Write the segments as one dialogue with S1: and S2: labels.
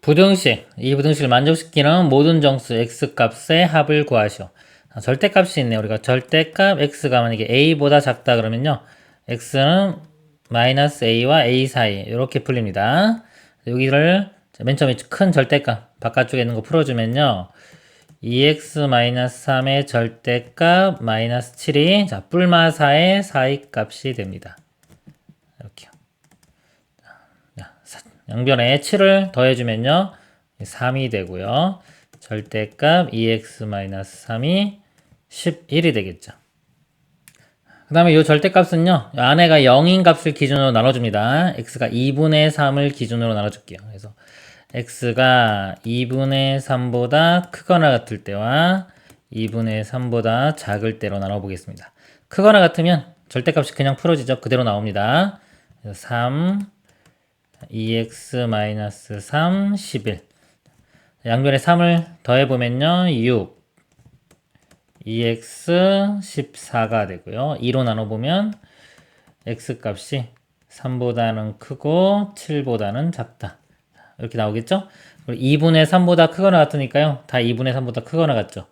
S1: 부등식, 이 부등식을 만족시키는 모든 정수 x 값의 합을 구하시오. 아, 절대값이 있네요. 우리가 절대값 x가 만약에 a보다 작다 그러면요. x는 마이너스 a와 a 사이 이렇게 풀립니다. 여기를 맨 처음에 큰 절대값 바깥쪽에 있는 거 풀어주면요. 2x 마이너스 3의 절대값 마이너스 7이 자 뿔마사의 사이값이 됩니다. 이렇게요. 자, 사- 양변에 7을 더해주면요. 3이 되고요. 절대값 2x-3이 11이 되겠죠. 그 다음에 이 절대값은요. 이 안에가 0인 값을 기준으로 나눠줍니다. x가 2분의 3을 기준으로 나눠줄게요. 그래서 x가 2분의 3보다 크거나 같을 때와 2분의 3보다 작을 때로 나눠보겠습니다. 크거나 같으면 절대값이 그냥 풀어지죠. 그대로 나옵니다. 그래서 3 2x-3 11 양변에 3을 더해보면요 6 2x 14가 되고요. 2로 나눠보면 x 값이 3보다는 크고 7보다는 작다. 이렇게 나오겠죠? 그리고 2분의 3보다 크거나 같으니까요. 다 2분의 3보다 크거나 같죠?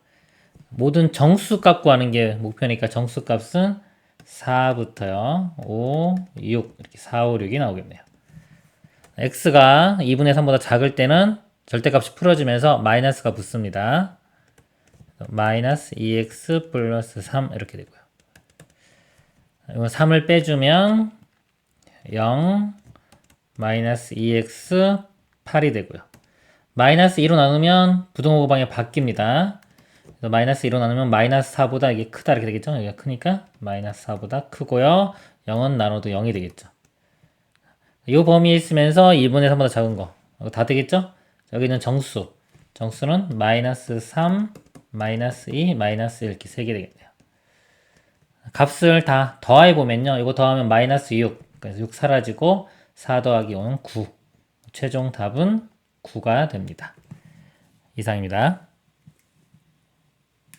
S1: 모든 정수 값 구하는 게 목표니까 정수 값은 4부터요. 5, 6 이렇게 4, 5, 6이 나오겠네요 x가 2분의 3보다 작을 때는 절대값이 풀어지면서 마이너스가 붙습니다. 마이너스 2x 플러스 3 이렇게 되고요. 이거 3을 빼주면 0 마이너스 2x 8이 되고요. 마이너스 2로 나누면 부등호방이 바뀝니다. 마이너스 2로 나누면 마이너스 4보다 이게 크다 이렇게 되겠죠? 여기가 크니까 마이너스 4보다 크고요. 0은 나눠도 0이 되겠죠. 이 범위에 있으면서 2분의 3보다 작은 거. 이거 다 되겠죠? 여기는 정수. 정수는 마이너스 3, 마이너스 2, 마이너스 1 이렇게 세 개 되겠네요. 값을 다 더해 보면요. 이거 더하면 마이너스 6. 그래서 6 사라지고 4 더하기 5는 9. 최종 답은 9가 됩니다. 이상입니다.